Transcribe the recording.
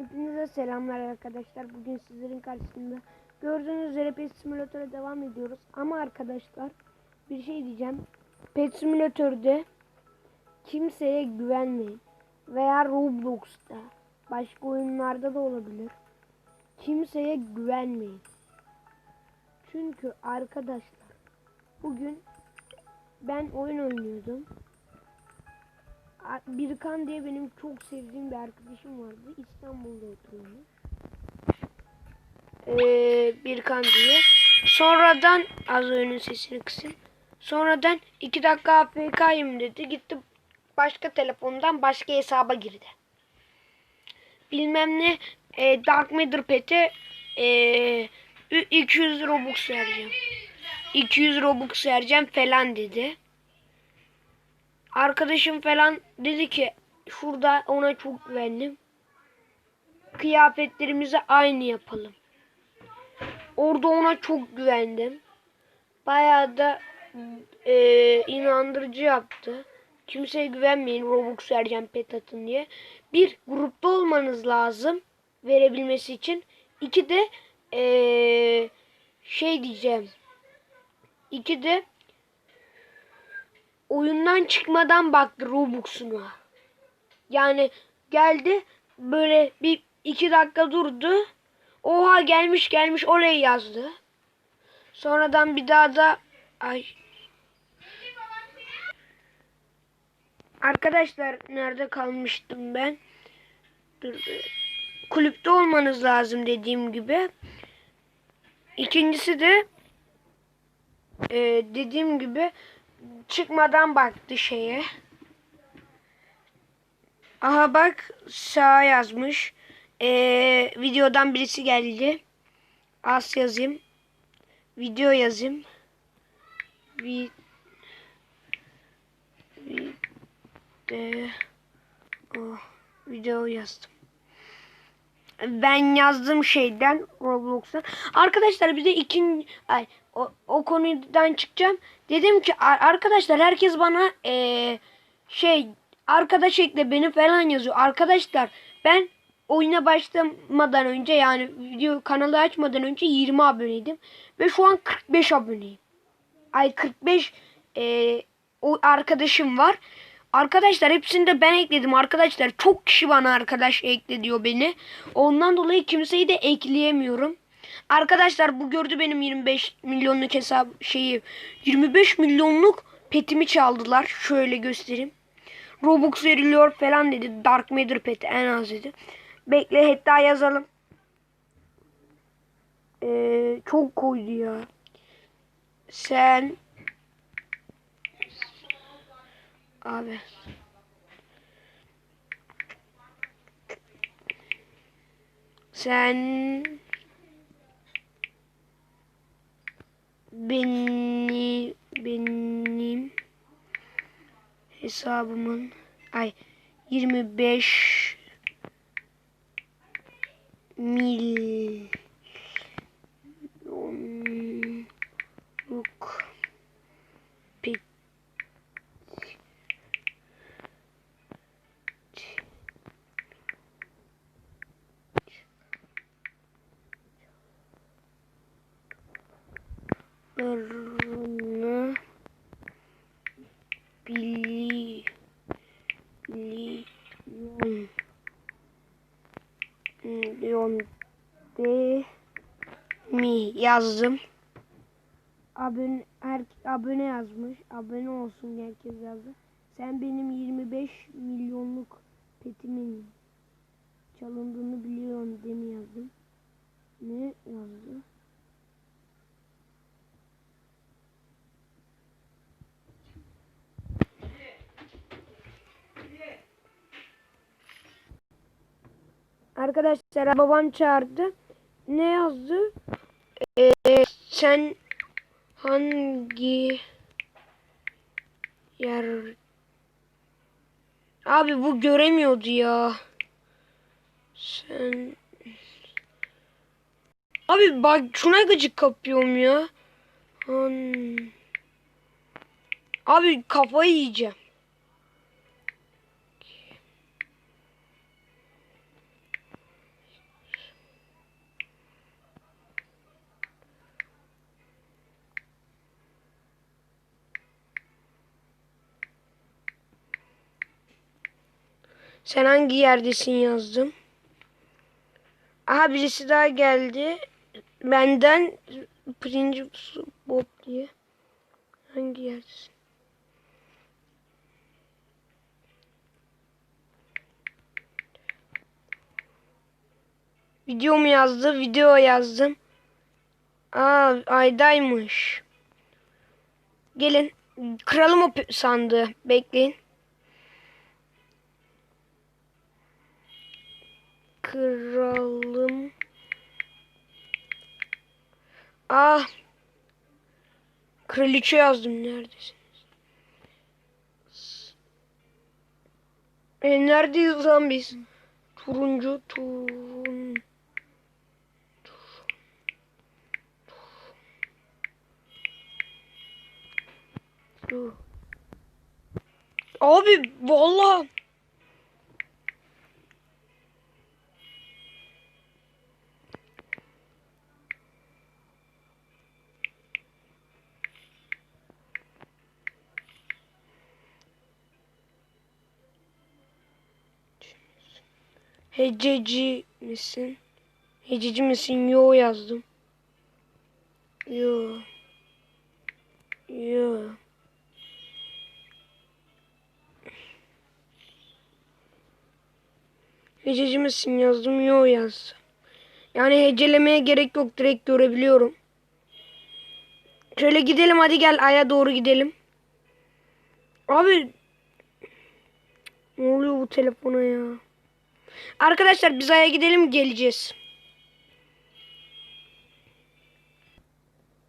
Hepinize selamlar arkadaşlar. Bugün sizlerin karşısında gördüğünüz üzere Pet Simulator'a devam ediyoruz. Ama arkadaşlar bir şey diyeceğim. Pet Simulator'da kimseye güvenmeyin. Veya Roblox'ta başka oyunlarda da olabilir. Kimseye güvenmeyin. Çünkü arkadaşlar bugün ben oyun oynuyordum. Birkan diye benim çok sevdiğim bir arkadaşım vardı. İstanbul'da oturuyormuş. Ee, Birkan diye. Sonradan az önce sesini kısayım. Sonradan iki dakika AFK'yım dedi. Gitti başka telefondan başka hesaba girdi. Bilmem ne e, Dark Matter Pet'e e, 200 Robux vereceğim. 200 Robux vereceğim falan dedi arkadaşım falan dedi ki şurada ona çok güvendim. Kıyafetlerimizi aynı yapalım. Orada ona çok güvendim. Bayağı da e, inandırıcı yaptı. Kimseye güvenmeyin Robux vereceğim pet atın diye. Bir grupta olmanız lazım verebilmesi için. İki de e, şey diyeceğim. İki de oyundan çıkmadan baktı Robux'una. Yani geldi böyle bir iki dakika durdu. Oha gelmiş gelmiş oraya yazdı. Sonradan bir daha da ay Arkadaşlar nerede kalmıştım ben? Dur. Kulüpte olmanız lazım dediğim gibi. İkincisi de e, dediğim gibi çıkmadan baktı şeye. Aha bak sağ yazmış. Ee, videodan birisi geldi. Az yazayım. Video yazayım. Vi video oh, video yazdım. Ben yazdığım şeyden Roblox'tan. Arkadaşlar bize ikinci ay o, o konudan çıkacağım. Dedim ki arkadaşlar herkes bana ee, şey arkadaş ekle beni falan yazıyor. Arkadaşlar ben oyuna başlamadan önce yani video kanalı açmadan önce 20 aboneydim. Ve şu an 45 aboneyim. Ay 45 ee, o arkadaşım var. Arkadaşlar hepsini de ben ekledim arkadaşlar. Çok kişi bana arkadaş ekle diyor beni. Ondan dolayı kimseyi de ekleyemiyorum. Arkadaşlar bu gördü benim 25 milyonluk hesap şeyi. 25 milyonluk petimi çaldılar. Şöyle göstereyim. Robux veriliyor falan dedi. Dark Matter peti en az dedi. Bekle hatta yazalım. Ee, çok koydu ya. Sen Abi. Sen beni benim hesabımın ay 25 milyonluk pet ını biliyorum. Biliyorum mi yazdım. Abone, her, abone yazmış. Abone olsun herkes yazdı. Sen benim 25 milyonluk petimin çalındığını biliyorum demi yazdım. Ne yazdı? Arkadaşlar babam çağırdı. Ne yazdı? Ee, sen hangi yer Abi bu göremiyordu ya. Sen Abi bak şuna gıcık kapıyorum ya. Han... Abi kafayı yiyeceğim. Sen hangi yerdesin yazdım. Aha birisi daha geldi. Benden Prince Bob diye. Hangi yerdesin? Video mu yazdı? Video yazdım. Aa aydaymış. Gelin. Kıralım o sandığı. Bekleyin. Kıralım. Ah. Kraliçe yazdım. Neredesin? E, neredeyiz lan biz? Turuncu turun. Abi vallahi Hececi misin? Hececi misin? Yo yazdım. Yo. Yo. Hececi misin yazdım. Yo yazdım. Yani hecelemeye gerek yok. Direkt görebiliyorum. Şöyle gidelim hadi gel aya doğru gidelim. Abi ne oluyor bu telefona ya? Arkadaşlar biz aya gidelim geleceğiz.